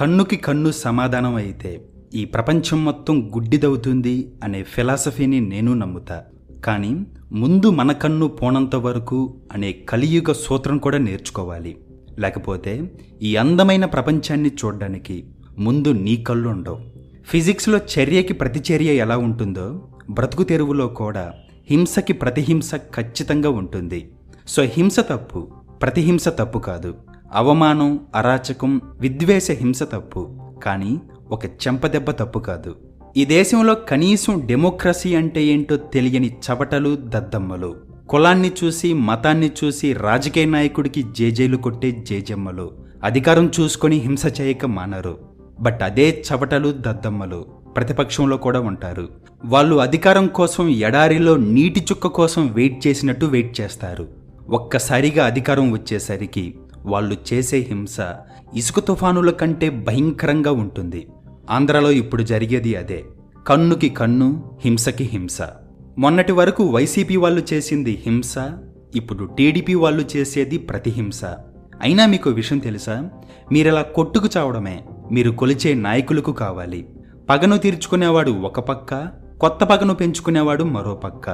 కన్నుకి కన్ను సమాధానం అయితే ఈ ప్రపంచం మొత్తం గుడ్డిదవుతుంది అనే ఫిలాసఫీని నేను నమ్ముతా. కానీ ముందు మన కన్ను పోనంత వరకు అనే కలియుగ సూత్రం కూడా నేర్చుకోవాలి. లేకపోతే ఈ అందమైన ప్రపంచాన్ని చూడడానికి ముందు నీ కళ్ళు ఉండవు. ఫిజిక్స్లో చర్యకి ప్రతిచర్య ఎలా ఉంటుందో బ్రతుకు తెరువులో కూడా హింసకి ప్రతిహింస ఖచ్చితంగా ఉంటుంది. సో హింస తప్పు ప్రతిహింస తప్పు కాదు. అవమానం అరాచకం విద్వేష హింస తప్పు. కానీ ఒక చెంపదెబ్బ తప్పు కాదు. ఈ దేశంలో కనీసం డెమోక్రసీ అంటే ఏంటో తెలియని చవటలు దద్దమ్మలు. కులాన్ని చూసి మతాన్ని చూసి రాజకీయ నాయకుడికి జేజేలు కొట్టే జేజమ్మలు. అధికారం చూసుకొని హింస చేయక మానరు. బట్ అదే చవటలు దద్దమ్మలు ప్రతిపక్షంలో కూడా ఉంటారు. వాళ్ళు అధికారం కోసం ఎడారిలో నీటి చుక్క కోసం వెయిట్ చేసినట్టు వెయిట్ చేస్తారు. ఒక్కసారిగా అధికారం వచ్చేసరికి వాళ్ళు చేసే హింస ఇసుక తుఫానుల కంటే భయంకరంగా ఉంటుంది. ఆంధ్రలో ఇప్పుడు జరిగేది అదే. కన్నుకి కన్ను హింసకి హింస. మొన్నటి వరకు వైసీపీ వాళ్ళు చేసింది హింస ఇప్పుడు టీడీపీ వాళ్ళు చేసేది ప్రతిహింస. అయినా మీకు విషయం తెలుసా? మీరలా కొట్టుకు చావడమే. మీరు కొలిచే నాయకులకు కావాలి. పగను తీర్చుకునేవాడు ఒక పక్క కొత్త పగను పెంచుకునేవాడు మరో పక్క.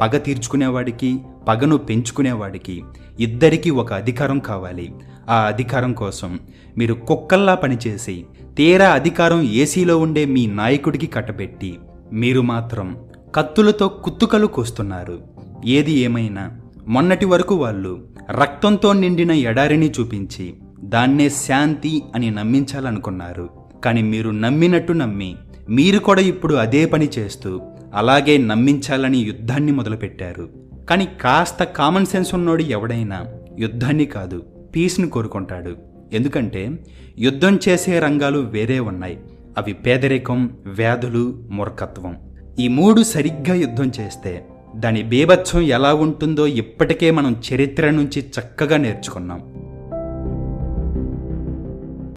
పగ తీర్చుకునేవాడికి పగను పెంచుకునేవాడికి ఇద్దరికీ ఒక అధికారం కావాలి. ఆ అధికారం కోసం మీరు కుక్కల్లా పనిచేసి తీరా అధికారం ఏసీలో ఉండే మీ నాయకుడికి కట్టబెట్టి మీరు మాత్రం కత్తులతో కుత్తుకలు కోస్తున్నారు. ఏది ఏమైనా మొన్నటి వరకు వాళ్ళు రక్తంతో నిండిన ఎడారిని చూపించి దాన్నే శాంతి అని నమ్మించాలనుకున్నారు. కానీ మీరు నమ్మినట్టు నమ్మి మీరు కూడా ఇప్పుడు అదే పని చేస్తూ అలాగే నమ్మించాలని యుద్ధాన్ని మొదలుపెట్టారు. కానీ కాస్త కామన్ సెన్స్ ఉన్నోడు ఎవడైనా యుద్ధాన్ని కాదు పీస్ని కోరుకుంటాడు. ఎందుకంటే యుద్ధం చేసే రంగాలు వేరే ఉన్నాయి. అవి పేదరికం వ్యాధులు మూర్ఖత్వం. ఈ మూడు సరిగ్గా యుద్ధం చేస్తే దాని బీభత్సం ఎలా ఉంటుందో ఇప్పటికే మనం చరిత్ర నుంచి చక్కగా నేర్చుకున్నాం.